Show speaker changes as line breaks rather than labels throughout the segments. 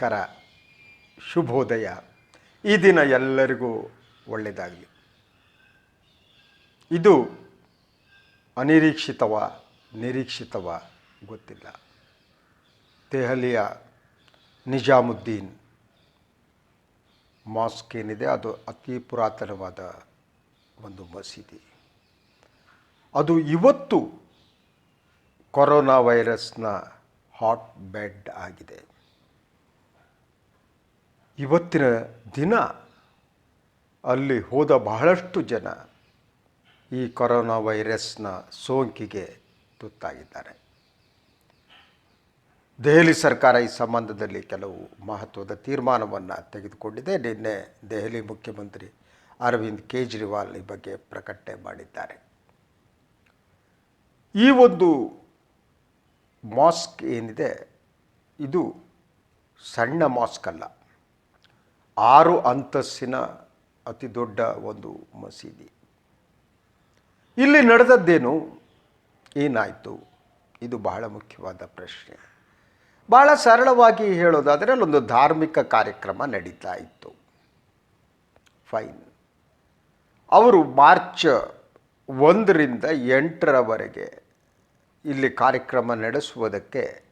ನಮಸ್ಕಾರ. ಶುಭೋದಯ. ಈ ದಿನ ಎಲ್ಲರಿಗೂ ಒಳ್ಳೆಯದಾಗಲಿ ಇದು ಅನಿರೀಕ್ಷಿತವ, ನಿರೀಕ್ಷಿತವ ಗೊತ್ತಿಲ್ಲ. ದೆಹಲಿಯ ನಿಜಾಮುದ್ದೀನ್ ಮಾಸ್ಕ್ ಏನಿದೆ, ಅದು ಅತಿ ಪುರಾತನವಾದ ಒಂದು ಮಸೀದಿ. ಅದು ಇವತ್ತು ಕೊರೋನಾ ವೈರಸ್ನ ಹಾಟ್ ಬೆಡ್ ಆಗಿದೆ. ಇವತ್ತಿನ ದಿನ ಅಲ್ಲಿ ಹೋದ ಬಹಳಷ್ಟು ಜನ ಈ ಕೊರೋನಾ ವೈರಸ್ನ ಸೋಂಕಿಗೆ ತುತ್ತಾಗಿದ್ದಾರೆ. ದೆಹಲಿ ಸರ್ಕಾರ ಈ ಸಂಬಂಧದಲ್ಲಿ ಕೆಲವು ಮಹತ್ವದ ತೀರ್ಮಾನವನ್ನು ತೆಗೆದುಕೊಂಡಿದೆ. ನಿನ್ನೆ ದೆಹಲಿ ಮುಖ್ಯಮಂತ್ರಿ ಅರವಿಂದ್ ಕೇಜ್ರಿವಾಲ್ ಈ ಬಗ್ಗೆ ಪ್ರಕಟಣೆ ಮಾಡಿದ್ದಾರೆ. ಈ ಒಂದು ಮಾಸ್ಕ್ ಏನಿದೆ, ಇದು ಸಣ್ಣ ಮಾಸ್ಕ್ ಅಲ್ಲ. ಆರು ಅಂತಸ್ಸಿನ ಅತಿ ದೊಡ್ಡ ಒಂದು ಮಸೀದಿ. ಇಲ್ಲಿ ನಡೆದದ್ದೇನು? ಏನಾಯಿತು? ಇದು ಬಹಳ ಮುಖ್ಯವಾದ ಪ್ರಶ್ನೆ. ಬಹಳ ಸರಳವಾಗಿ ಹೇಳೋದಾದರೆ, ಅಲ್ಲೊಂದು ಧಾರ್ಮಿಕ ಕಾರ್ಯಕ್ರಮ ನಡೀತಾ ಇತ್ತು. ಫೈನ್. ಅವರು ಮಾರ್ಚ್ ಒಂದರಿಂದ ಎಂಟರವರೆಗೆ ಇಲ್ಲಿ ಕಾರ್ಯಕ್ರಮ ನಡೆಸುವುದಕ್ಕೆ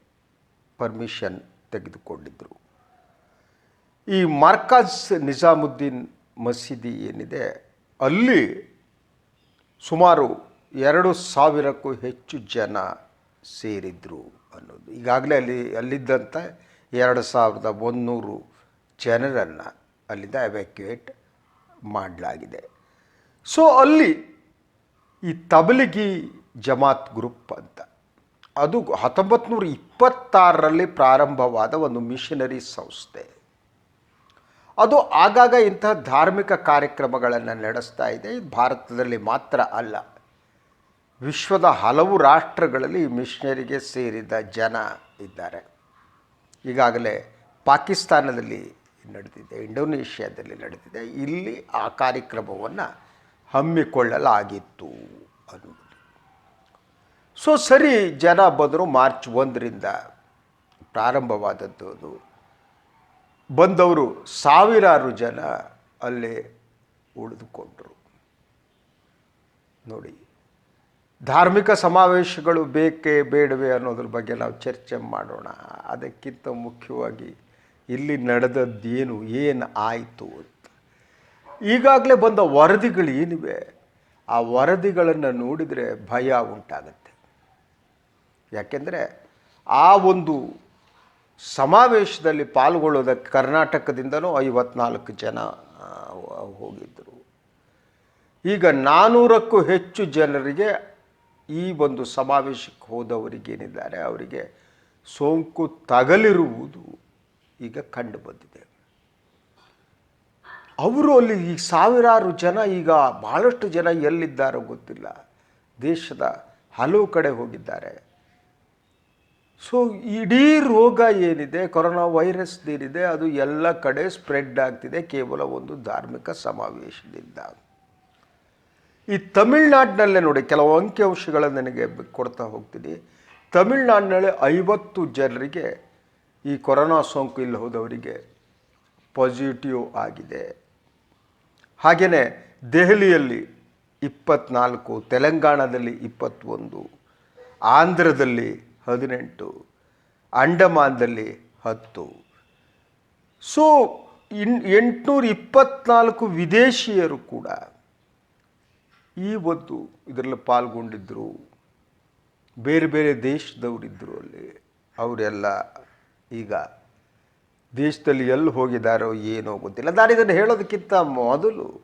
ಪರ್ಮಿಷನ್ ತೆಗೆದುಕೊಂಡಿದ್ದರು ಈ ಮಾರ್ಕಾಜ್ ನಿಜಾಮುದ್ದೀನ್ ಮಸೀದಿ ಏನಿದೆ, ಅಲ್ಲಿ ಸುಮಾರು ಎರಡು ಸಾವಿರಕ್ಕೂ ಹೆಚ್ಚು ಜನ ಸೇರಿದ್ರು ಅನ್ನೋದು. ಈಗಾಗಲೇ ಅಲ್ಲಿ, ಅಲ್ಲಿದ್ದಂಥ ಎರಡು ಸಾವಿರದ ಒಂದುನೂರು ಜನರನ್ನು ಅಲ್ಲಿಂದ ಎವ್ಯಾಕ್ಯುಯೇಟ್ ಮಾಡಲಾಗಿದೆ. ಸೊ ಅಲ್ಲಿ ಈ ತಬಲಿಗಿ ಜಮಾತ್ ಗ್ರೂಪ್ ಅಂತ, ಅದು ಹತ್ತೊಂಬತ್ತು ನೂರ ಇಪ್ಪತ್ತಾರರಲ್ಲಿ ಪ್ರಾರಂಭವಾದ ಒಂದು ಮಿಷನರಿ ಸಂಸ್ಥೆ. ಅದು ಆಗಾಗ ಇಂತಹ ಧಾರ್ಮಿಕ ಕಾರ್ಯಕ್ರಮಗಳನ್ನು ನಡೆಸ್ತಾ ಇದೆ. ಭಾರತದಲ್ಲಿ ಮಾತ್ರ ಅಲ್ಲ. ವಿಶ್ವದ ಹಲವು ರಾಷ್ಟ್ರಗಳಲ್ಲಿ ಮಿಷನರಿಗೆ ಸೇರಿದ ಜನ ಇದ್ದಾರೆ. ಈಗಾಗಲೇ ಪಾಕಿಸ್ತಾನದಲ್ಲಿ ನಡೆದಿದೆ, ಇಂಡೋನೇಷ್ಯಾದಲ್ಲಿ ನಡೆದಿದೆ. ಇಲ್ಲಿ ಆ ಕಾರ್ಯಕ್ರಮವನ್ನು ಹಮ್ಮಿಕೊಳ್ಳಲಾಗಿತ್ತು ಅನ್ನೋದು. ಸೊ ಸರಿ, ಜನ ಬಂದರು ಮಾರ್ಚ್ ಒಂದರಿಂದ ಪ್ರಾರಂಭವಾದದ್ದು ಅದು. ಬಂದವರು ಸಾವಿರಾರು ಜನ ಅಲ್ಲೇ ಉಳಿದುಕೊಂಡರು. ನೋಡಿ, ಧಾರ್ಮಿಕ ಸಮಾವೇಶಗಳು ಬೇಕೇ ಬೇಡವೇ ಅನ್ನೋದ್ರ ಬಗ್ಗೆ ನಾವು ಚರ್ಚೆ ಮಾಡೋಣ. ಅದಕ್ಕಿಂತ ಮುಖ್ಯವಾಗಿ ಇಲ್ಲಿ ನಡೆದದ್ದೇನು, ಏನು ಆಯಿತು ಅಂತ. ಈಗಾಗಲೇ ಬಂದ ವರದಿಗಳು ಏನಿವೆ, ಆ ವರದಿಗಳನ್ನು ನೋಡಿದರೆ ಭಯ ಉಂಟಾಗತ್ತೆ. ಯಾಕೆಂದರೆ ಆ ಒಂದು ಸಮಾವೇಶದಲ್ಲಿ ಪಾಲ್ಗೊಳ್ಳೋದಕ್ಕೆ ಕರ್ನಾಟಕದಿಂದಲೂ ಐವತ್ನಾಲ್ಕು ಜನ ಹೋಗಿದ್ದರು ಈಗ ನಾನ್ನೂರಕ್ಕೂ ಹೆಚ್ಚು ಜನರಿಗೆ ಈ ಒಂದು ಸಮಾವೇಶಕ್ಕೆ ಹೋದವರಿಗೇನಿದ್ದಾರೆ, ಅವರಿಗೆ ಸೋಂಕು ತಗಲಿರುವುದು ಈಗ ಕಂಡು ಬಂದಿದೆ ಅವರು ಅಲ್ಲಿ ಈ ಸಾವಿರಾರು ಜನ, ಈಗ ಭಾಳಷ್ಟು ಜನ ಎಲ್ಲಿದ್ದಾರೋ ಗೊತ್ತಿಲ್ಲ. ದೇಶದ ಹಲವು ಕಡೆ ಹೋಗಿದ್ದಾರೆ. ಸೊ ಇಡೀ ರೋಗ ಏನಿದೆ, ಕೊರೋನಾ ವೈರಸ್ ಏನಿದೆ, ಅದು ಎಲ್ಲ ಕಡೆ ಸ್ಪ್ರೆಡ್ ಆಗ್ತಿದೆ, ಕೇವಲ ಒಂದು ಧಾರ್ಮಿಕ ಸಮಾವೇಶದಿಂದ. ಈ ತಮಿಳ್ನಾಡಿನಲ್ಲೇ ನೋಡಿ, ಕೆಲವು ಅಂಕಿಅಂಶಗಳನ್ನು ನನಗೆ ಕೊಡ್ತಾ ಹೋಗ್ತೀನಿ. ತಮಿಳ್ನಾಡಿನಲ್ಲಿ ಐವತ್ತು ಜನರಿಗೆ ಈ ಕೊರೋನಾ ಸೋಂಕು ಇಲ್ಲಿ ಹೋದವರಿಗೆ ಪಾಸಿಟಿವ್ ಆಗಿದೆ. ಹಾಗೆಯೇ ದೆಹಲಿಯಲ್ಲಿ ಇಪ್ಪತ್ನಾಲ್ಕು, ತೆಲಂಗಾಣದಲ್ಲಿ ಇಪ್ಪತ್ತೊಂದು, ಆಂಧ್ರದಲ್ಲಿ ಹದಿನೆಂಟು ಅಂಡಮಾನ್ದಲ್ಲಿ ಹತ್ತು. ಸೊ, ಇನ್ ಎಂಟುನೂರ ಇಪ್ಪತ್ನಾಲ್ಕು ವಿದೇಶಿಯರು ಕೂಡ ಈ ಒಂದು ಇದರಲ್ಲಿ ಪಾಲ್ಗೊಂಡಿದ್ದರು ಬೇರೆ ಬೇರೆ ದೇಶದವರಿದ್ದರು ಅಲ್ಲಿ. ಅವರೆಲ್ಲ ಈಗ ದೇಶದಲ್ಲಿ ಎಲ್ಲಿ ಹೋಗಿದ್ದಾರೋ ಏನೋ ಗೊತ್ತಿಲ್ಲ. ನಾನು ಇದನ್ನು ಹೇಳೋದಕ್ಕಿಂತ ಮೊದಲು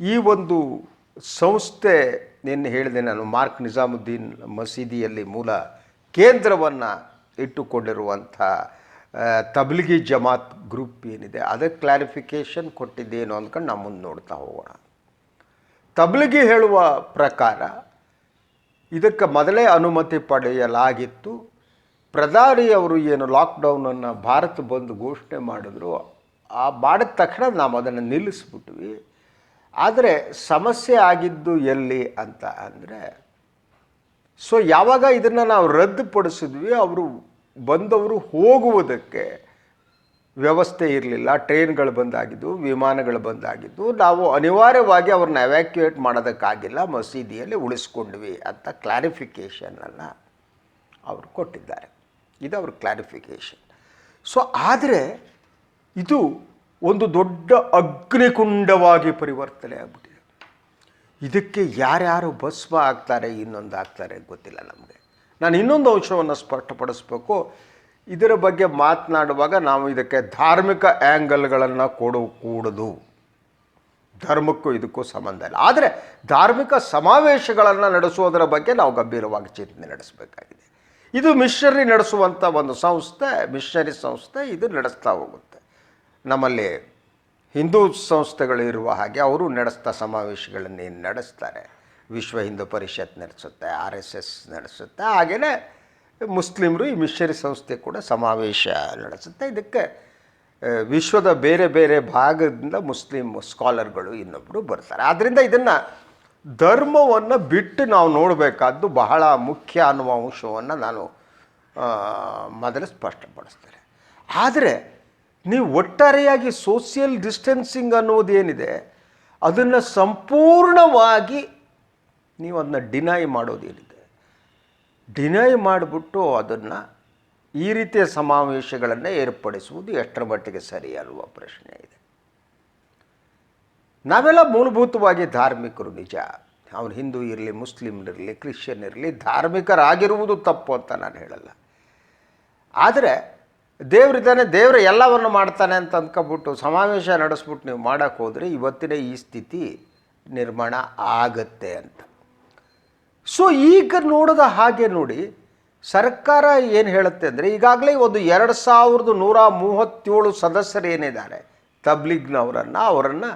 ಈ ಒಂದು ಸಂಸ್ಥೆ ನಿನ್ನೆ ಹೇಳಿದೆ ನಾನು, ಮಾರ್ಕ್ ನಿಜಾಮುದ್ದೀನ್ ಮಸೀದಿಯಲ್ಲಿ ಮೂಲ ಕೇಂದ್ರವನ್ನು ಇಟ್ಟುಕೊಂಡಿರುವಂಥ ತಬ್ಲಿಗಿ ಜಮಾತ್ ಗ್ರೂಪ್ ಏನಿದೆ ಅದಕ್ಕೆ ಕ್ಲಾರಿಫಿಕೇಷನ್ ಕೊಟ್ಟಿದ್ದೇನು ಅಂದ್ಕೊಂಡು ನಾವು ಮುಂದೆ ನೋಡ್ತಾ ಹೋಗೋಣ. ತಬ್ಲಿಗಿ ಹೇಳುವ ಪ್ರಕಾರ, ಇದಕ್ಕೆ ಮೊದಲೇ ಅನುಮತಿ ಪಡೆಯಲಾಗಿತ್ತು. ಪ್ರಧಾನಿಯವರು ಏನು ಲಾಕ್ಡೌನನ್ನು ಭಾರತ ಬಂದು ಘೋಷಣೆ ಮಾಡಿದ್ರು, ಆ ಮಾಡಿದ ತಕ್ಷಣ ನಾವು ಅದನ್ನು ನಿಲ್ಲಿಸ್ಬಿಟ್ವಿ. ಆದರೆ ಸಮಸ್ಯೆ ಆಗಿದ್ದು ಎಲ್ಲಿ ಅಂತ ಅಂದರೆ ಸೊ ಯಾವಾಗ ಇದನ್ನು ನಾವು ರದ್ದುಪಡಿಸಿದ್ವಿ, ಅವರು ಬಂದವರು ಹೋಗುವುದಕ್ಕೆ ವ್ಯವಸ್ಥೆ ಇರಲಿಲ್ಲ. ಟ್ರೈನ್ಗಳು ಬಂದಾಗಿದ್ದು, ವಿಮಾನಗಳು ಬಂದಾಗಿದ್ದು, ನಾವು ಅನಿವಾರ್ಯವಾಗಿ ಅವ್ರನ್ನ ಎವ್ಯಾಕ್ಯುಯೇಟ್ ಮಾಡೋದಕ್ಕಾಗಿಲ್ಲ, ಮಸೀದಿಯಲ್ಲಿ ಉಳಿಸ್ಕೊಂಡ್ವಿ ಅಂತ ಕ್ಲಾರಿಫಿಕೇಷನನ್ನು ಅವರು ಕೊಟ್ಟಿದ್ದಾರೆ. ಇದು ಅವ್ರ ಕ್ಲಾರಿಫಿಕೇಷನ್ ಸೊ ಆದರೆ ಇದು ಒಂದು ದೊಡ್ಡ ಅಗ್ನಿಕುಂಡವಾಗಿ ಪರಿವರ್ತನೆ ಆಗ್ಬಿಟ್ಟಿದೆ. ಇದಕ್ಕೆ ಯಾರ್ಯಾರು ಭಸ್ಮ ಆಗ್ತಾರೆ, ಇನ್ನೊಂದು ಆಗ್ತಾರೆ ಗೊತ್ತಿಲ್ಲ ನಮಗೆ. ನಾನು ಇನ್ನೊಂದು ಅಂಶವನ್ನು ಸ್ಪಷ್ಟಪಡಿಸ್ಬೇಕು. ಇದರ ಬಗ್ಗೆ ಮಾತನಾಡುವಾಗ ನಾವು ಇದಕ್ಕೆ ಧಾರ್ಮಿಕ ಆ್ಯಂಗಲ್ಗಳನ್ನು ಕೊಡು, ಕೂಡದು. ಧರ್ಮಕ್ಕೂ ಇದಕ್ಕೂ ಸಂಬಂಧ ಇಲ್ಲ. ಆದರೆ ಧಾರ್ಮಿಕ ಸಮಾವೇಶಗಳನ್ನು ನಡೆಸುವುದರ ಬಗ್ಗೆ ನಾವು ಗಂಭೀರವಾಗಿ ಚಿಂತನೆ ನಡೆಸಬೇಕಾಗಿದೆ. ಇದು ಮಿಷನರಿ ನಡೆಸುವಂಥ ಒಂದು ಸಂಸ್ಥೆ, ಮಿಷನರಿ ಸಂಸ್ಥೆ ಇದು ನಡೆಸ್ತಾ ಹೋಗುತ್ತೆ ನಮ್ಮಲ್ಲಿ. ಹಿಂದೂ ಸಂಸ್ಥೆಗಳು ಇರುವ ಹಾಗೆ ಅವರು ನಡೆಸ್ತಾ ಸಮಾವೇಶಗಳನ್ನೇನು ನಡೆಸ್ತಾರೆ. ವಿಶ್ವ ಹಿಂದೂ ಪರಿಷತ್ ನಡೆಸುತ್ತೆ, ಆರ್ ಎಸ್ ಎಸ್ ನಡೆಸುತ್ತೆ ಹಾಗೆಯೇ ಮುಸ್ಲಿಮರು ಈ ಮಿಷನರಿ ಸಂಸ್ಥೆ ಕೂಡ ಸಮಾವೇಶ ನಡೆಸುತ್ತೆ. ಇದಕ್ಕೆ ವಿಶ್ವದ ಬೇರೆ ಬೇರೆ ಭಾಗದಿಂದ ಮುಸ್ಲಿಂ ಸ್ಕಾಲರ್ಗಳು ಇನ್ನೊಬ್ಬರು ಬರ್ತಾರೆ. ಆದ್ದರಿಂದ ಇದನ್ನು ಧರ್ಮವನ್ನು ಬಿಟ್ಟು ನಾವು ನೋಡಬೇಕಾದ್ದು ಬಹಳ ಮುಖ್ಯ ಅನ್ನುವ ಅಂಶವನ್ನು ನಾನು ಮೊದಲು ಸ್ಪಷ್ಟಪಡಿಸ್ತೇನೆ. ಆದರೆ ನೀವು ಒಟ್ಟಾರೆಯಾಗಿ ಸೋಷಿಯಲ್ ಡಿಸ್ಟೆನ್ಸಿಂಗ್ ಅನ್ನೋದೇನಿದೆ, ಅದನ್ನು ಸಂಪೂರ್ಣವಾಗಿ ನೀವು ಅದನ್ನ ಡಿನೈ ಮಾಡೋದೇನಿದೆ. ಡಿನೈ ಮಾಡಿಬಿಟ್ಟು ಅದನ್ನು ಈ ರೀತಿಯ ಸಮಾವೇಶಗಳನ್ನು ಏರ್ಪಡಿಸುವುದು ಎಷ್ಟರ ಮಟ್ಟಿಗೆ ಸರಿ ಅನ್ನುವ ಪ್ರಶ್ನೆ ಇದೆ. ನಾವೆಲ್ಲ ಮೂಲಭೂತವಾಗಿ ಧಾರ್ಮಿಕರು ನಿಜ. ಅವನು ಹಿಂದೂ ಇರಲಿ ಮುಸ್ಲಿಮ್ ಇರಲಿ, ಕ್ರಿಶ್ಚಿಯನ್ ಇರಲಿ, ಧಾರ್ಮಿಕರಾಗಿರುವುದು ತಪ್ಪು ಅಂತ ನಾನು ಹೇಳಲ್ಲ. ಆದರೆ ದೇವರಿದ್ದಾನೆ, ದೇವರು ಎಲ್ಲವನ್ನು ಮಾಡ್ತಾನೆ ಅಂತ ಅಂದ್ಕೊಬಿಟ್ಟು ಸಮಾವೇಶ ನಡೆಸ್ಬಿಟ್ಟು ನೀವು ಮಾಡೋಕ್ಕೆ ಹೋದರೆ ಇವತ್ತಿನ ಈ ಸ್ಥಿತಿ ನಿರ್ಮಾಣ ಆಗತ್ತೆ ಅಂತ. ಸೊ ಈಗ ನೋಡಿದ ಹಾಗೆ ನೋಡಿ, ಸರ್ಕಾರ ಏನು ಹೇಳುತ್ತೆ ಅಂದರೆ, ಈಗಾಗಲೇ ಒಂದು ಎರಡು ಸಾವಿರದ ನೂರ ಮೂವತ್ತೇಳು ಸದಸ್ಯರು ಏನಿದ್ದಾರೆ, ತಬ್ಲಿಗ್ನವರನ್ನು, ಅವರನ್ನು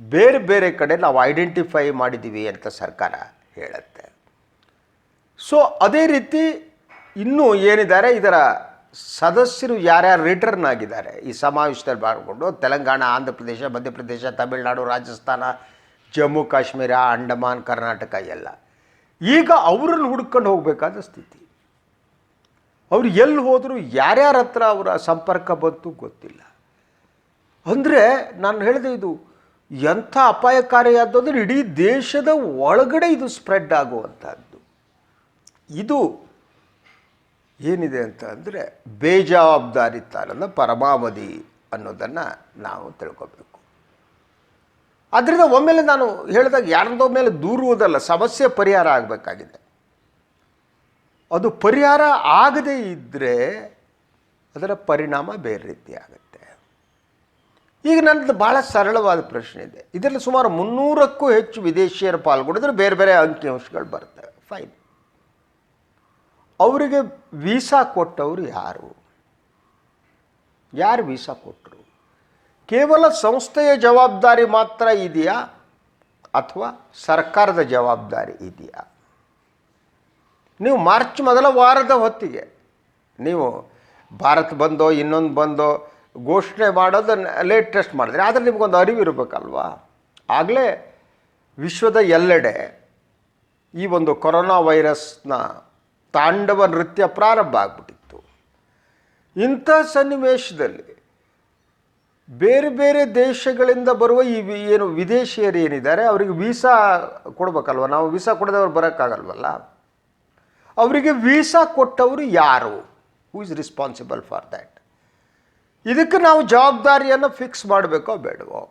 ಬೇರೆ ಬೇರೆ ಕಡೆ ನಾವು ಐಡೆಂಟಿಫೈ ಮಾಡಿದ್ದೀವಿ ಅಂತ ಸರ್ಕಾರ ಹೇಳುತ್ತೆ. ಸೊ ಅದೇ ರೀತಿ ಇನ್ನೂ ಏನಿದ್ದಾರೆ, ಇದರ ಸದಸ್ಯರು ಯಾರ್ಯಾರು ರಿಟರ್ನ್ ಆಗಿದ್ದಾರೆ ಈ ಸಮಾವೇಶದಲ್ಲಿ ಪಾಲ್ಗೊಂಡು ತೆಲಂಗಾಣ ಆಂಧ್ರ ಪ್ರದೇಶ ಮಧ್ಯಪ್ರದೇಶ, ತಮಿಳುನಾಡು, ರಾಜಸ್ಥಾನ, ಜಮ್ಮು, ಕಾಶ್ಮೀರ, ಅಂಡಮಾನ್, ಕರ್ನಾಟಕ ಎಲ್ಲ. ಈಗ ಅವರನ್ನು ಹುಡ್ಕೊಂಡು ಹೋಗಬೇಕಾದ ಸ್ಥಿತಿ. ಅವರು ಎಲ್ಲಿ ಹೋದರೂ ಯಾರ್ಯಾರ ಹತ್ರ ಅವರ ಸಂಪರ್ಕ ಬಂತು ಗೊತ್ತಿಲ್ಲ. ಅಂದರೆ ನಾನು ಹೇಳಿದೆ ಇದು ಎಂಥ ಅಪಾಯಕಾರಿಯಾದ್ದು ಅಂದರೆ ಇಡೀ ದೇಶದ ಒಳಗಡೆ ಇದು ಸ್ಪ್ರೆಡ್ ಆಗುವಂಥದ್ದು ಇದು ಏನಿದೆ ಅಂತ ಅಂದರೆ ಬೇಜವಾಬ್ದಾರಿತನದ ಪರಮಾವಧಿ ಅನ್ನೋದನ್ನು ನಾವು ತಿಳ್ಕೊಬೇಕು. ಆದ್ದರಿಂದ ಒಮ್ಮೆಲೆ ನಾನು ಹೇಳಿದಾಗ ಯಾರದೋ ಮೇಲೆ ದೂರುವುದಲ್ಲ, ಸಮಸ್ಯೆ ಪರಿಹಾರ ಆಗಬೇಕಾಗಿದೆ. ಅದು ಪರಿಹಾರ ಆಗದೇ ಇದ್ದರೆ ಅದರ ಪರಿಣಾಮ ಬೇರೆ ರೀತಿ ಆಗುತ್ತೆ. ಈಗ ನನ್ನದು ಭಾಳ ಸರಳವಾದ ಪ್ರಶ್ನೆ ಇದೆ. ಇದರಲ್ಲಿ ಸುಮಾರು ಮುನ್ನೂರಕ್ಕೂ ಹೆಚ್ಚು ವಿದೇಶಿಯರು ಪಾಲ್ಗೊಂಡಿದ್ರೆ ಬೇರೆ ಬೇರೆ ಅಂಕಿಅಂಶಗಳು ಬರ್ತವೆ ಫೈನ್ ಅವರಿಗೆ ವೀಸಾ ಕೊಟ್ಟವರು ಯಾರು? ಯಾರು ವೀಸಾ ಕೊಟ್ಟರು ಕೇವಲ ಸಂಸ್ಥೆಯ ಜವಾಬ್ದಾರಿ ಮಾತ್ರ ಇದೆಯಾ ಅಥವಾ ಸರ್ಕಾರದ ಜವಾಬ್ದಾರಿ ಇದೆಯಾ? ನೀವು ಮಾರ್ಚ್ ಮೊದಲ ವಾರದ ಹೊತ್ತಿಗೆ ನೀವು ಭಾರತ ಬಂದೋ, ಇನ್ನೊಂದು ಬಂದೋ, ಘೋಷಣೆ ಮಾಡೋದು ಲೇಟೆಸ್ಟ್ ಮಾಡಿದ್ರೆ ಆದರೆ ನಿಮಗೊಂದು ಅರಿವು ಇರಬೇಕಲ್ವಾ? ಆಗಲೇ ವಿಶ್ವದ ಎಲ್ಲೆಡೆ ಈ ಒಂದು ಕೊರೋನಾ ವೈರಸ್ನ ತಾಂಡವ ನೃತ್ಯ ಪ್ರಾರಂಭ ಆಗ್ಬಿಟ್ಟಿತ್ತು. ಇಂಥ ಸನ್ನಿವೇಶದಲ್ಲಿ ಬೇರೆ ಬೇರೆ ದೇಶಗಳಿಂದ ಬರುವ ಈ ಏನು ವಿದೇಶಿಯರು ಏನಿದ್ದಾರೆ, ಅವರಿಗೆ ವೀಸಾ ಕೊಡಬೇಕಲ್ವ? ನಾವು ವೀಸಾ ಕೊಡದವ್ರು ಬರೋಕ್ಕಾಗಲ್ವಲ್ಲ? ಅವರಿಗೆ ವೀಸಾ ಕೊಟ್ಟವರು ಯಾರು? Who is responsible for that ಇದಕ್ಕೆ ನಾವು ಜವಾಬ್ದಾರಿಯನ್ನು ಫಿಕ್ಸ್ ಮಾಡಬೇಕೋ ಬೇಡವೋ?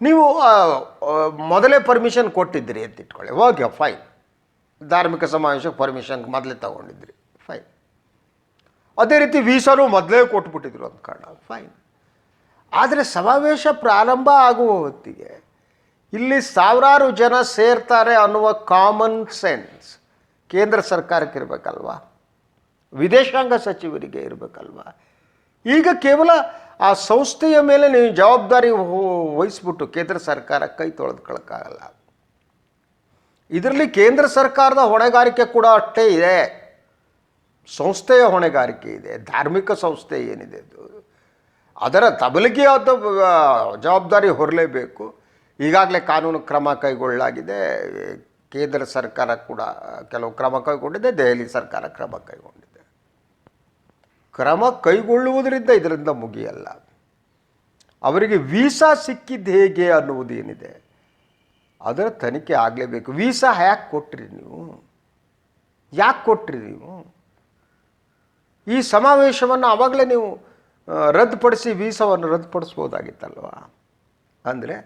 ನೀವು ಮೊದಲೇ ಪರ್ಮಿಷನ್ ಕೊಟ್ಟಿದ್ರಿ ಅಂತ ಇಟ್ಕೊಳ್ಳಿ ಓಕೆ ಫೈನ್ ಧಾರ್ಮಿಕ ಸಮಾವೇಶಕ್ಕೆ ಪರ್ಮಿಷನ್ ಮೊದಲೇ ತಗೊಂಡಿದ್ರಿ. ಫೈನ್ ಅದೇ ರೀತಿ ವೀಸಾನು ಮೊದಲೇ ಕೊಟ್ಬಿಟ್ಟಿದ್ರು ಅಂತ ಕಾರಣ. ಫೈನ್ ಆದರೆ ಸಮಾವೇಶ ಪ್ರಾರಂಭ ಆಗುವ ಹೊತ್ತಿಗೆ ಇಲ್ಲಿ ಸಾವಿರಾರು ಜನ ಸೇರ್ತಾರೆ ಅನ್ನುವ ಕಾಮನ್ ಸೆನ್ಸ್ ಕೇಂದ್ರ ಸರ್ಕಾರಕ್ಕೆ ಇರಬೇಕಲ್ವಾ? ವಿದೇಶಾಂಗ ಸಚಿವರಿಗೆ ಇರಬೇಕಲ್ವಾ? ಈಗ ಕೇವಲ ಆ ಸಂಸ್ಥೆಯ ಮೇಲೆ ನೀವು ಜವಾಬ್ದಾರಿ ವಹ- ವಹಿಸ್ಬಿಟ್ಟು ಕೇಂದ್ರ ಸರ್ಕಾರ ಕೈ ತೊಳೆದುಕೊಳ್ಳೋಕ್ಕಾಗಲ್ಲ ಇದರಲ್ಲಿ ಕೇಂದ್ರ ಸರ್ಕಾರದ ಹೊಣೆಗಾರಿಕೆ ಕೂಡ ಅಷ್ಟೇ ಇದೆ. ಸಂಸ್ಥೆಯ ಹೊಣೆಗಾರಿಕೆ ಇದೆ. ಧಾರ್ಮಿಕ ಸಂಸ್ಥೆ ಏನಿದೆ ಅದು. ಅದರ ತಬಲಿಗೆಯಾದ ಜವಾಬ್ದಾರಿ ಹೊರಲೇಬೇಕು. ಈಗಾಗಲೇ ಕಾನೂನು ಕ್ರಮ ಕೈಗೊಳ್ಳಲಾಗಿದೆ. ಕೇಂದ್ರ ಸರ್ಕಾರ ಕೂಡ, ಕೆಲವು ಕ್ರಮ ಕೈಗೊಂಡಿದೆ. ದೆಹಲಿ ಸರ್ಕಾರ ಕ್ರಮ ಕೈಗೊಂಡಿದೆ. ಕ್ರಮ ಕೈಗೊಳ್ಳುವುದರಿಂದ ಇದರಿಂದ ಮುಗಿಯಲ್ಲ. ಅವರಿಗೆ ವೀಸಾ ಸಿಕ್ಕಿದ್ದು ಹೇಗೆ ಅನ್ನುವುದೇನಿದೆ ಅದರ ತನಿಖೆ ಆಗಲೇಬೇಕು. ವೀಸಾ ಯಾಕೆ ಕೊಟ್ಟ್ರಿ ನೀವು? ಯಾಕೆ ಕೊಟ್ಟ್ರಿ ನೀವು? ಈ ಸಮಾವೇಶವನ್ನು ಆವಾಗಲೇ ನೀವು ರದ್ದುಪಡಿಸಿ ವೀಸಾವನ್ನು ರದ್ದುಪಡಿಸ್ಬೋದಾಗಿತ್ತಲ್ವ? ಅಂದರೆ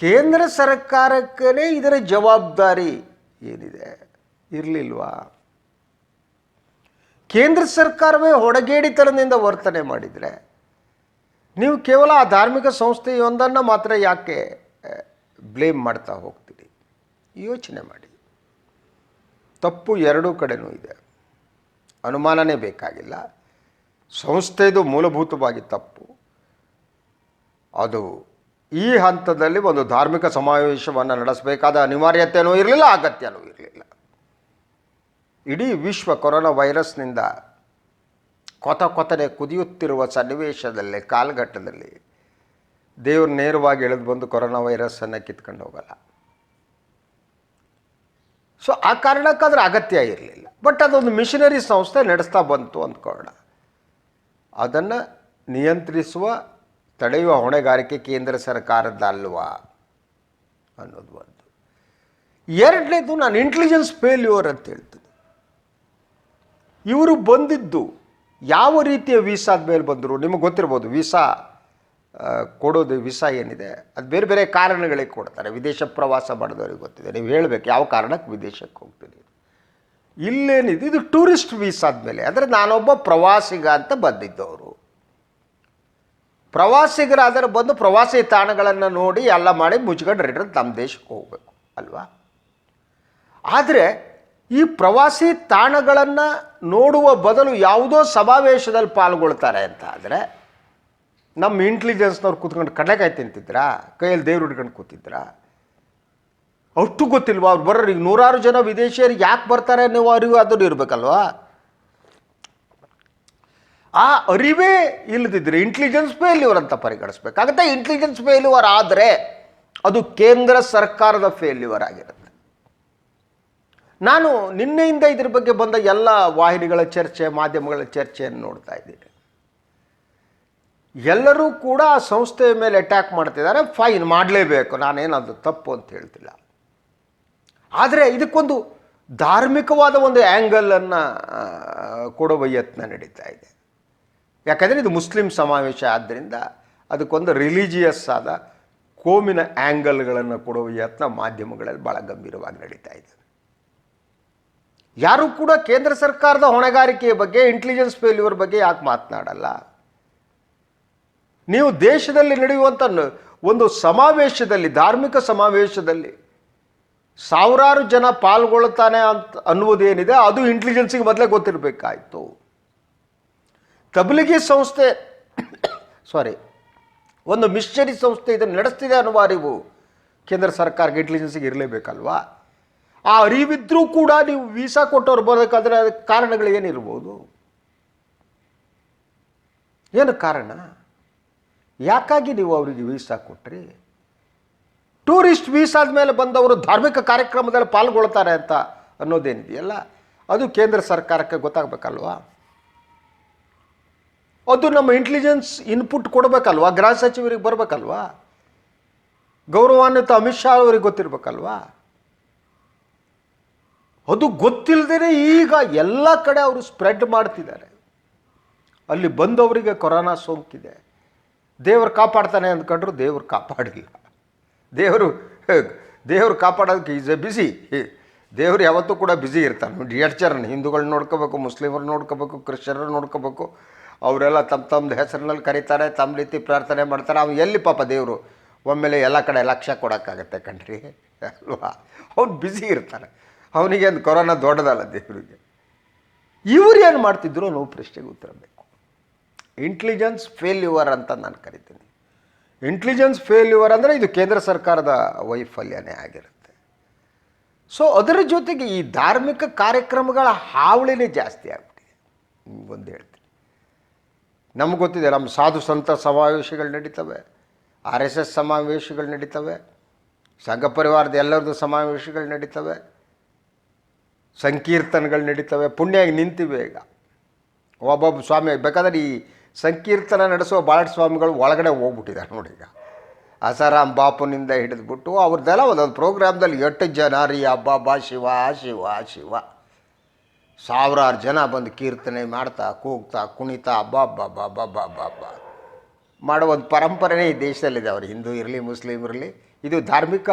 ಕೇಂದ್ರ ಸರ್ಕಾರಕ್ಕೇ ಇದರ ಜವಾಬ್ದಾರಿ ಏನಿದೆ? ಇರಲಿಲ್ವಾ? ಕೇಂದ್ರ ಸರ್ಕಾರವೇ ಹೊಡಗೇಡಿತನದಿಂದ ವರ್ತನೆ ಮಾಡಿದರೆ, ನೀವು ಕೇವಲ ಆ ಧಾರ್ಮಿಕ ಸಂಸ್ಥೆಯೊಂದನ್ನು ಮಾತ್ರ ಯಾಕೆ ಬ್ಲೇಮ್ ಮಾಡ್ತಾ ಹೋಗ್ತೀರಿ. ಯೋಚನೆ ಮಾಡಿ. ತಪ್ಪು ಎರಡೂ ಕಡೆನೂ ಇದೆ. ಅನುಮಾನನೇ ಬೇಕಾಗಿಲ್ಲ. ಸಂಸ್ಥೆದು ಮೂಲಭೂತವಾಗಿ ತಪ್ಪು. ಅದು ಈ ಹಂತದಲ್ಲಿ ಒಂದು ಧಾರ್ಮಿಕ ಸಮಾವೇಶವನ್ನು ನಡೆಸಬೇಕಾದ ಅನಿವಾರ್ಯತೆಯೂ ಇರಲಿಲ್ಲ, ಅಗತ್ಯನೂ ಇರಲಿಲ್ಲ. ಇಡೀ ವಿಶ್ವ ಕೊರೋನಾ ವೈರಸ್ನಿಂದ ಕೊತ ಕೊತನೆ ಕುದಿಯುತ್ತಿರುವ ಸನ್ನಿವೇಶದಲ್ಲಿ, ಕಾಲಘಟ್ಟದಲ್ಲಿ ದೇವರು ನೇರವಾಗಿ ಎಳೆದು ಬಂದು ಕೊರೋನಾ ವೈರಸ್ಸನ್ನು ಕಿತ್ಕೊಂಡು ಹೋಗಲ್ಲ. ಸೊ ಆ ಕಾರಣಕ್ಕಾದ್ರೆ ಅಗತ್ಯ ಇರಲಿಲ್ಲ. ಬಟ್ ಅದೊಂದು ಮಿಷನರಿ ಸಂಸ್ಥೆ ನಡೆಸ್ತಾ ಬಂತು ಅಂದ್ಕೊಳ್ಳೋಣ. ಅದನ್ನು ನಿಯಂತ್ರಿಸುವ, ತಡೆಯುವ ಹೊಣೆಗಾರಿಕೆ ಕೇಂದ್ರ ಸರ್ಕಾರದ್ದಲ್ವಾ ಅನ್ನೋದು ಒಂದು. ಎರಡನೇದು ನಾನು ಇಂಟೆಲಿಜೆನ್ಸ್ ಫೇಲ್ಯೂರ್ ಅಂತ ಹೇಳ್ತೀನಿ. ಇವರು ಬಂದಿದ್ದು ಯಾವ ರೀತಿಯ ವೀಸಾದ ಮೇಲೆ ಬಂದರು? ನಿಮಗೆ ಗೊತ್ತಿರ್ಬೋದು ವೀಸಾ ಕೊಡೋದು ವೀಸಾ ಏನಿದೆ, ಅದು ಬೇರೆ ಬೇರೆ ಕಾರಣಗಳಿಗೆ ಕೊಡ್ತಾರೆ. ವಿದೇಶ ಪ್ರವಾಸ ಮಾಡಿದವ್ರಿಗೆ ಗೊತ್ತಿದೆ. ನೀವು ಹೇಳಬೇಕು ಯಾವ ಕಾರಣಕ್ಕೆ ವಿದೇಶಕ್ಕೆ ಹೋಗ್ತೀನಿ. ಇಲ್ಲೇನಿದೆ, ಇದು ಟೂರಿಸ್ಟ್ ವೀಸ್ ಮೇಲೆ ಅಂದರೆ ನಾನೊಬ್ಬ ಪ್ರವಾಸಿಗ ಅಂತ ಬಂದಿದ್ದವರು. ಪ್ರವಾಸಿಗರಾದರೆ ಬಂದು ಪ್ರವಾಸಿ ತಾಣಗಳನ್ನು ನೋಡಿ ಎಲ್ಲ ಮಾಡಿ ಮುಚ್ಕೊಂಡು ರಿಟರ್ನ್ ನಮ್ಮ ದೇಶಕ್ಕೆ ಹೋಗಬೇಕು, ಅಲ್ವಾ? ಆದರೆ ಈ ಪ್ರವಾಸಿ ತಾಣಗಳನ್ನು ನೋಡುವ ಬದಲು ಯಾವುದೋ ಸಮಾವೇಶದಲ್ಲಿ ಪಾಲ್ಗೊಳ್ತಾರೆ ಅಂತ ಆದರೆ ನಮ್ಮ ಇಂಟೆಲಿಜೆನ್ಸ್ನವ್ರು ಕೂತ್ಕೊಂಡು ಕಡಲೆಕಾಯಿ ತಿಂತಿದ್ರಾ? ಕೈಯಲ್ಲಿ ದೇವ್ರು ಹಿಡ್ಕೊಂಡು ಕೂತಿದ್ರಾ? ಅಷ್ಟು ಗೊತ್ತಿಲ್ವಾ? ಅವ್ರು ಬರೋರು ಈಗ ನೂರಾರು ಜನ ವಿದೇಶಿಯರು ಯಾಕೆ ಬರ್ತಾರೆ ನೀವು ಅರಿವು ಅದನ್ನು ಇರಬೇಕಲ್ವಾ? ಆ ಅರಿವೇ ಇಲ್ಲದಿದ್ದರೆ ಇಂಟೆಲಿಜೆನ್ಸ್ ಫೇಲ್ಯೂರ್ ಅಂತ ಪರಿಗಣಿಸ್ಬೇಕಾಗತ್ತೆ. ಇಂಟೆಲಿಜೆನ್ಸ್ ಫೇಲ್ಯೂರ್ ಆದರೆ ಅದು ಕೇಂದ್ರ ಸರ್ಕಾರದ ಫೇಲ್ಯೂರ್ ಆಗಿರುತ್ತೆ. ನಾನು ನಿನ್ನೆಯಿಂದ ಇದ್ರ ಬಗ್ಗೆ ಬಂದ ಎಲ್ಲ ವಾಹಿನಿಗಳ ಚರ್ಚೆ, ಮಾಧ್ಯಮಗಳ ಚರ್ಚೆಯನ್ನು ನೋಡ್ತಾ ಇದ್ದೀನಿ. ಎಲ್ಲರೂ ಕೂಡ ಆ ಸಂಸ್ಥೆಯ ಮೇಲೆ ಅಟ್ಯಾಕ್ ಮಾಡ್ತಿದ್ದಾರೆ. ಫೈನ್ ಮಾಡಲೇಬೇಕು. ನಾನೇನು ಅದು ತಪ್ಪು ಅಂತ ಹೇಳ್ತಿಲ್ಲ. ಆದರೆ ಇದಕ್ಕೊಂದು ಧಾರ್ಮಿಕವಾದ ಒಂದು ಆ್ಯಂಗಲನ್ನು ಕೊಡುವ ಯತ್ನ ನಡೀತಾ ಇದೆ. ಯಾಕಂದರೆ ಇದು ಮುಸ್ಲಿಂ ಸಮಾವೇಶ ಆದ್ದರಿಂದ ಅದಕ್ಕೊಂದು ರಿಲಿಜಿಯಸ್ ಆದ ಕೋಮಿನ ಆ್ಯಂಗಲ್ಗಳನ್ನು ಕೊಡುವ ಯತ್ನ ಮಾಧ್ಯಮಗಳಲ್ಲಿ ಭಾಳ ಗಂಭೀರವಾಗಿ ನಡೀತಾ ಇದೆ. ಯಾರೂ ಕೂಡ ಕೇಂದ್ರ ಸರ್ಕಾರದ ಹೊಣೆಗಾರಿಕೆಯ ಬಗ್ಗೆ ಇಂಟೆಲಿಜೆನ್ಸ್ ಫೇಲ್ಯೂರ್ ಬಗ್ಗೆ ಯಾಕೆ ಮಾತನಾಡಲ್ಲ? ನೀವು ದೇಶದಲ್ಲಿ ನಡೆಯುವಂಥ ಒಂದು ಸಮಾವೇಶದಲ್ಲಿ, ಧಾರ್ಮಿಕ ಸಮಾವೇಶದಲ್ಲಿ ಸಾವಿರಾರು ಜನ ಪಾಲ್ಗೊಳ್ತಾನೆ ಅಂತ ಅನ್ನುವುದೇನಿದೆ, ಅದು ಇಂಟೆಲಿಜೆನ್ಸಿಗೆ ಮೊದಲೇ ಗೊತ್ತಿರಬೇಕಾಯಿತು. ತಬ್ಲಿಗಿ ಸಂಸ್ಥೆ ಸಾರಿ ಒಂದು ಮಿಷನರಿ ಸಂಸ್ಥೆ ಇದನ್ನು ನಡೆಸ್ತಿದೆ ಅನ್ನುವ ಅರಿವು ಕೇಂದ್ರ ಸರ್ಕಾರಕ್ಕೆ ಇಂಟೆಲಿಜೆನ್ಸಿಗೆ ಇರಲೇಬೇಕಲ್ವಾ? ಆ ಅರಿವಿದ್ರೂ ಕೂಡ ನೀವು ವೀಸಾ ಕೊಟ್ಟವ್ರು ಬರಬೇಕಾದ್ರೆ ಅದಕ್ಕೆ ಕಾರಣಗಳು ಏನಿರ್ಬೋದು ಏನು ಕಾರಣ? ಯಾಕಾಗಿ ನೀವು ಅವರಿಗೆ ವೀಸಾ ಕೊಟ್ರಿ? ಟೂರಿಸ್ಟ್ ವೀಸಾದ ಮೇಲೆ ಬಂದವರು ಧಾರ್ಮಿಕ ಕಾರ್ಯಕ್ರಮದಲ್ಲಿ ಪಾಲ್ಗೊಳ್ತಾರೆ ಅಂತ ಅನ್ನೋದೇನಿದೆಯಲ್ಲ? ಅದು ಕೇಂದ್ರ ಸರ್ಕಾರಕ್ಕೆ ಗೊತ್ತಾಗಬೇಕಲ್ವಾ? ಅದು ನಮ್ಮ ಇಂಟೆಲಿಜೆನ್ಸ್ ಇನ್ಪುಟ್ ಕೊಡಬೇಕಲ್ವಾ? ಗೃಹ ಸಚಿವರಿಗೆ ಬರಬೇಕಲ್ವಾ? ಗೌರವಾನ್ವಿತ ಅಮಿತ್ ಶಾ ಅವರಿಗೆ ಗೊತ್ತಿರಬೇಕಲ್ವಾ? ಅದು ಗೊತ್ತಿಲ್ಲದೇ ಈಗ ಎಲ್ಲ ಕಡೆ ಅವರು ಸ್ಪ್ರೆಡ್ ಮಾಡ್ತಿದ್ದಾರೆ. ಅಲ್ಲಿ ಬಂದವರಿಗೆ ಕೊರೋನಾ ಸೋಂಕಿದೆ. ದೇವರು ಕಾಪಾಡ್ತಾನೆ ಅಂದ್ಕೊಂಡ್ರು ದೇವರು ಕಾಪಾಡಲಿಲ್ಲ ದೇವರು ದೇವರು ಕಾಪಾಡೋದಕ್ಕೆ ಈಸ್ ಎ ಬಿಸಿ ದೇವರು ಯಾವತ್ತೂ ಕೂಡ ಬ್ಯುಸಿ ಇರ್ತಾನೆ. ಡಿಯರ್ಚರನ್ ಹಿಂದೂಗಳನ್ನ ನೋಡ್ಕೋಬೇಕು, ಮುಸ್ಲಿಮರು ನೋಡ್ಕೋಬೇಕು ಕ್ರಿಶ್ಚನರು ನೋಡ್ಕೋಬೇಕು. ಅವರೆಲ್ಲ ತಮ್ಮ ತಮ್ಮದು ಹೆಸರಿನಲ್ಲಿ ಕರೀತಾರೆ, ತಮ್ಮ ರೀತಿ ಪ್ರಾರ್ಥನೆ ಮಾಡ್ತಾರೆ. ಅವ್ನು ಎಲ್ಲಿ ಪಾಪ ದೇವರು? ಒಮ್ಮೆಲೆ ಎಲ್ಲ ಕಡೆ ಲಕ್ಷ್ಯ ಕೊಡೋಕ್ಕಾಗತ್ತೆ ಕಣ್ರಿ. ಅಲ್ವಾ? ಅವ್ನು ಬ್ಯುಸಿ ಇರ್ತಾನೆ. ಅವನಿಗೆ ಒಂದು ಕೊರೋನಾ ದೊಡ್ಡದಲ್ಲ ದೇವರಿಗೆ. ಇವ್ರು ಏನು ಮಾಡ್ತಿದ್ರು ನೋವು ಪ್ರಶ್ನೆಗೆ ಉತ್ತರ ಬೇಕು ಇಂಟೆಲಿಜೆನ್ಸ್ ಫೇಲ್ಯೂವರ್ ಅಂತ ನಾನು ಕರಿತೀನಿ. ಇಂಟೆಲಿಜೆನ್ಸ್ ಫೇಲ್ಯೂವರ್ ಅಂದರೆ ಇದು ಕೇಂದ್ರ ಸರ್ಕಾರದ ವೈಫಲ್ಯನೇ ಆಗಿರುತ್ತೆ. ಸೊ ಅದರ ಜೊತೆಗೆ ಈ ಧಾರ್ಮಿಕ ಕಾರ್ಯಕ್ರಮಗಳ ಹಾವಳಿನೇ ಜಾಸ್ತಿ ಆಗ್ಬಿಟ್ಟಿದೆ. ಒಂದು ಹೇಳ್ತೀನಿ. ನಮ್ಗೆ ಗೊತ್ತಿದೆ, ನಮ್ಮ ಸಾಧು ಸಂತ ಸಮಾವೇಶಗಳು ನಡೀತವೆ, ಆರ್ ಎಸ್ ಎಸ್ ಸಮಾವೇಶಗಳು ನಡೀತವೆ, ಸಂಘ ಪರಿವಾರದ ಎಲ್ಲರದ್ದು ಸಮಾವೇಶಗಳು ನಡೀತವೆ, ಸಂಕೀರ್ತನಗಳು ನಡೀತವೆ, ಪುಣ್ಯಾಗಿ ನಿಂತಿವೆ ಈಗ. ಒಬ್ಬೊಬ್ಬ ಸ್ವಾಮಿ, ಬೇಕಾದ್ರೆ ಈ ಸಂಕೀರ್ತನ ನಡೆಸುವ ಬಾಳಟ್ ಸ್ವಾಮಿಗಳು ಒಳಗಡೆ ಹೋಗ್ಬಿಟ್ಟಿದ್ದಾರೆ ನೋಡಿ ಈಗ. ಅಸಾರಾಮ್ ಬಾಪುನಿಂದ ಹಿಡಿದ್ಬಿಟ್ಟು ಅವ್ರದ್ದೆಲ್ಲ ಒಂದೊಂದು ಪ್ರೋಗ್ರಾಮ್ದಲ್ಲಿ ಎಷ್ಟು ಜನ, ರೀ ಅಬ್ಬಬ್ಬಾ, ಶಿವ ಶಿವ ಶಿವ. ಸಾವಿರಾರು ಜನ ಬಂದು ಕೀರ್ತನೆ ಮಾಡ್ತಾ, ಕೂಗ್ತಾ, ಕುಣಿತಾ, ಅಬ್ಬಬ್ಬಬ್ಬಬ್ಬಬ್ಬಬ್ಬ. ಮಾಡೋ ಒಂದು ಪರಂಪರೆನೇ ಈ ದೇಶದಲ್ಲಿದೆ ಅವರು. ಹಿಂದೂ ಇರಲಿ ಮುಸ್ಲಿಮ್ ಇರಲಿ. ಇದು ಧಾರ್ಮಿಕ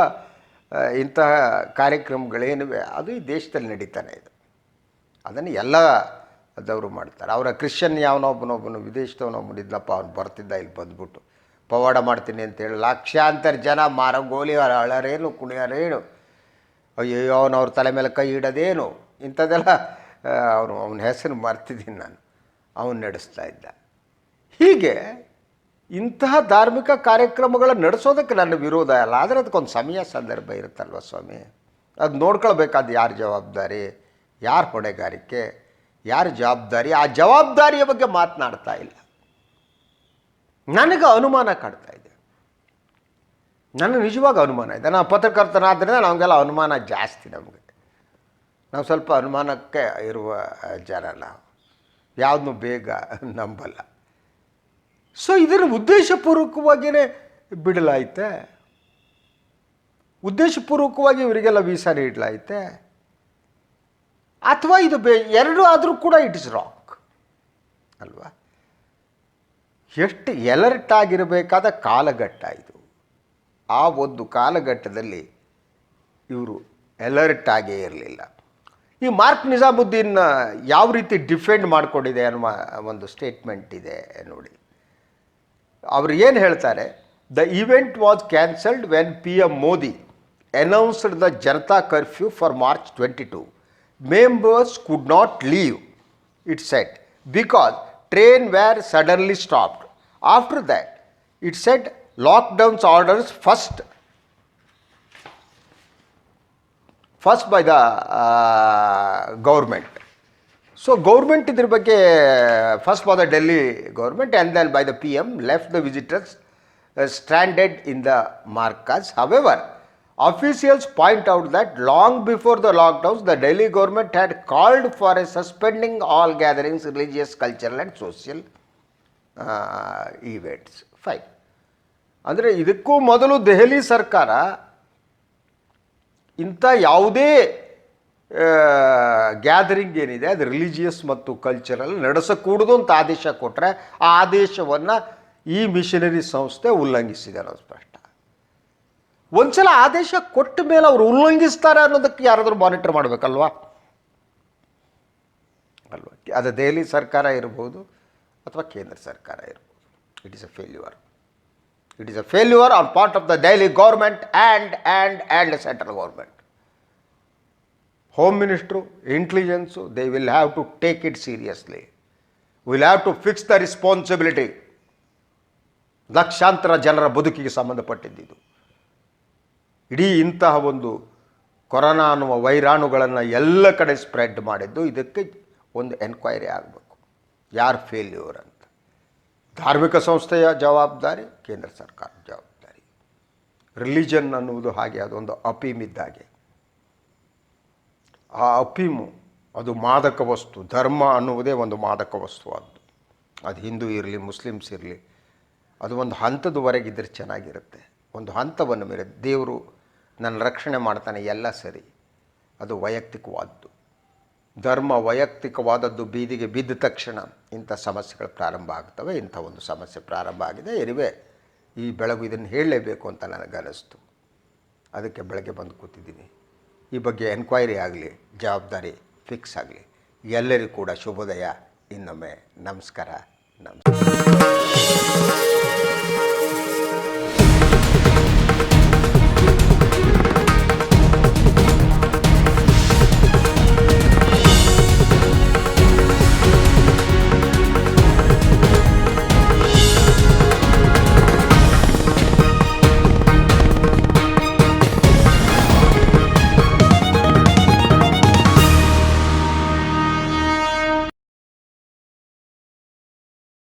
ಇಂತಹ ಕಾರ್ಯಕ್ರಮಗಳೇನಿವೆ, ಅದು ಈ ದೇಶದಲ್ಲಿ ನಡೀತಾನೆ ಇದು. ಅದನ್ನು ಎಲ್ಲ ಅದವರು ಮಾಡ್ತಾರೆ. ಅವರ ಕ್ರಿಶ್ಚಿಯನ್ ಯಾವನೊಬ್ಬನೊಬ್ಬನು ವಿದೇಶದವನೊಬ್ಬನು ಇದ್ನಪ್ಪ ಅವ್ನು ಬರ್ತಿದ್ದ, ಇಲ್ಲಿ ಬಂದ್ಬಿಟ್ಟು. ಪವಾಡ ಮಾಡ್ತೀನಿ ಅಂತೇಳಿ ಲಕ್ಷಾಂತರ ಜನ ಮಾರಂಗೋಲಿ ಅಳರೇನು, ಕುಣಿಯರೇನು? ಅಯ್ಯೋ ಅವನು ಅವ್ರ ತಲೆ ಮೇಲೆ ಕೈ ಇಡೋದೇನು? ಇಂಥದ್ದೆಲ್ಲ ಅವನು ಅವನ ಹೆಸರು ಮರ್ತಿದ್ದೀನಿ ನಾನು. ಅವನು ನಡೆಸ್ತಾ ಇದ್ದ. ಹೀಗೆ ಇಂತಹ ಧಾರ್ಮಿಕ ಕಾರ್ಯಕ್ರಮಗಳ ನಡೆಸೋದಕ್ಕೆ ನನ್ನ ವಿರೋಧ ಅಲ್ಲ. ಆದರೆ ಅದಕ್ಕೊಂದು ಸಮಯ ಸಂದರ್ಭ ಇರುತ್ತಲ್ವ ಸ್ವಾಮಿ? ಅದು ನೋಡ್ಕೊಳ್ಬೇಕಾದ ಯಾರ ಜವಾಬ್ದಾರಿ? ಯಾರ ಹೊಣೆಗಾರಿಕೆ? ಯಾರ ಜವಾಬ್ದಾರಿ? ಆ ಜವಾಬ್ದಾರಿಯ ಬಗ್ಗೆ ಮಾತನಾಡ್ತಾ ಇಲ್ಲ. ನನಗೆ ಅನುಮಾನ ಕಾಡ್ತಾ ಇದೆ. ನನಗೆ ನಿಜವಾಗ ಅನುಮಾನ ಇದೆ. ನಾನು ಪತ್ರಕರ್ತನಾದ್ದರಿಂದ ನಮಗೆಲ್ಲ ಅನುಮಾನ ಜಾಸ್ತಿ ನಮಗೆ. ನಾವು ಸ್ವಲ್ಪ ಅನುಮಾನಕ್ಕೆ ಇರುವ ಜನ ನಾವು. ಯಾವುದನ್ನು ಬೇಗ ನಂಬಲ್ಲ. ಸೊ ಇದನ್ನು ಉದ್ದೇಶಪೂರ್ವಕವಾಗಿಯೇ ಬಿಡಲಾಯಿತೆ. ಉದ್ದೇಶಪೂರ್ವಕವಾಗಿ ಇವರಿಗೆಲ್ಲ ವೀಸಾ ನೀಡಲಾಯ್ತೆ. ಅಥವಾ ಇದು ಬೇ ಎರಡು ಆದರೂ ಕೂಡ ಇಟ್ ಇಸ್ ರಾಕ್ ಅಲ್ವಾ? ಎಷ್ಟು ಎಲರ್ಟ್ ಆಗಿರಬೇಕಾದ ಕಾಲಘಟ್ಟ ಇದು. ಆ ಒಂದು ಕಾಲಘಟ್ಟದಲ್ಲಿ ಇವರು ಎಲರ್ಟ್ ಆಗೇ ಇರಲಿಲ್ಲ. ಈ ಮಾರ್ಕ್ ನಿಜಾಮುದ್ದೀನ್ ಯಾವ ರೀತಿ ಡಿಫೆಂಡ್ ಮಾಡಿಕೊಂಡಿದೆ ಅನ್ನುವ ಒಂದು ಸ್ಟೇಟ್ಮೆಂಟ್ ಇದೆ ನೋಡಿ. ಅವರು ಏನು ಹೇಳ್ತಾರೆ? The event was cancelled when P M Modi announced the Janata curfew for March twenty two members could not leave it set because train were suddenly stopped after that it set lockdowns orders first first by the government so government ಇದ್ರ ಬಗ್ಗೆ first by the Delhi government and then by the P M left the visitors stranded in the markets however officials point out that long before the lockdowns the Delhi government had called for a suspending all gatherings religious cultural and social events fine ಅಂದರೆ ಇದಕ್ಕೂ ಮೊದಲು ದೆಹಲಿ ಸರ್ಕಾರ ಇಂಥ ಯಾವುದೇ gathering ಏನಿದೆ ಅದು religious ಮತ್ತು cultural ನಡೆಸಕೂಡದು ಅಂತ ಆದೇಶ ಕೊಟ್ಟರೆ ಆ ಆದೇಶವನ್ನು ಈ ಮಿಷನರಿ ಸಂಸ್ಥೆ ಉಲ್ಲಂಘಿಸಿದೆ ಅನ್ನೋದು ಸ್ಪಷ್ಟ. ಒಂದ್ಸಲ ಆದೇಶ ಕೊಟ್ಟ ಮೇಲೆ ಅವರು ಉಲ್ಲಂಘಿಸ್ತಾರೆ ಅನ್ನೋದಕ್ಕೆ ಯಾರಾದರೂ ಮಾನಿಟರ್ ಮಾಡಬೇಕಲ್ವಾ? ಅಲ್ವಾ? ಅದು ದೆಹಲಿ ಸರ್ಕಾರ ಇರ್ಬೋದು ಅಥವಾ ಕೇಂದ್ರ ಸರ್ಕಾರ ಇರ್ಬೋದು. It is a failure it is a failure on part of the Delhi government and and and central government home ministry intelligence they will have to take it seriously will have to fix the responsibility ಲಕ್ಷಾಂತರ ಜನರ ಬದುಕಿಗೆ ಸಂಬಂಧಪಟ್ಟಿದ್ದಿದ್ದು ಇಡೀ ಇಂತಹ ಒಂದು corona ಅನ್ನುವ ವೈರಾಣುಗಳನ್ನು ಎಲ್ಲ ಕಡೆ spread ಮಾಡಿದ್ದು ಇದಕ್ಕೆ ಒಂದು ಎನ್ಕ್ವೈರಿ ಆಗಬೇಕು. ಯಾರು ಫೇಲ್ಯೂರ್ ಅಂತ ಧಾರ್ಮಿಕ ಸಂಸ್ಥೆಯ ಜವಾಬ್ದಾರಿ, ಕೇಂದ್ರ ಸರ್ಕಾರದ ಜವಾಬ್ದಾರಿ. ರಿಲಿಜನ್ ಅನ್ನುವುದು ಹಾಗೆ, ಅದೊಂದು ಅಪೀಮ್ ಇದ್ದಾಗೆ. ಆ ಅಪೀಮು, ಅದು ಮಾದಕ ವಸ್ತು, ಧರ್ಮ ಅನ್ನುವುದೇ ಒಂದು ಮಾದಕ ವಸ್ತು ಅದು. ಅದು ಹಿಂದೂ ಇರಲಿ, ಮುಸ್ಲಿಮ್ಸ್ ಇರಲಿ, ಅದು ಒಂದು ಹಂತದವರೆಗಿದ್ದರೆ ಚೆನ್ನಾಗಿರುತ್ತೆ. ಒಂದು ಹಂತವನ್ನು ಮೇಲೆ ದೇವರು ನನ್ನ ರಕ್ಷಣೆ ಮಾಡ್ತಾನೆ ಎಲ್ಲ ಸರಿ. ಅದು ವೈಯಕ್ತಿಕವಾದದ್ದು ಧರ್ಮ ವೈಯಕ್ತಿಕವಾದದ್ದು ಬೀದಿಗೆ ಬಿದ್ದ ತಕ್ಷಣ ಇಂಥ ಸಮಸ್ಯೆಗಳು ಪ್ರಾರಂಭ ಆಗ್ತವೆ, ಇಂಥ ಒಂದು ಸಮಸ್ಯೆ ಪ್ರಾರಂಭ ಆಗಿದೆ. ಎರಿವೆ ಈ ಬೆಳಗು ಇದನ್ನು ಹೇಳಲೇಬೇಕು ಅಂತ ನನಗನ್ನಿಸ್ತು. ಅದಕ್ಕೆ ಬೆಳಗ್ಗೆ ಬಂದು ಕೂತಿದ್ದೀನಿ. ಈ ಬಗ್ಗೆ ಎನ್ಕ್ವೈರಿ ಆಗಲಿ, ಜವಾಬ್ದಾರಿ ಫಿಕ್ಸ್ ಆಗಲಿ. ಎಲ್ಲರಿಗೂ ಕೂಡ ಶುಭೋದಯ, ಇನ್ನೊಮ್ಮೆ ನಮಸ್ಕಾರ ನಮಸ್ಕಾರ.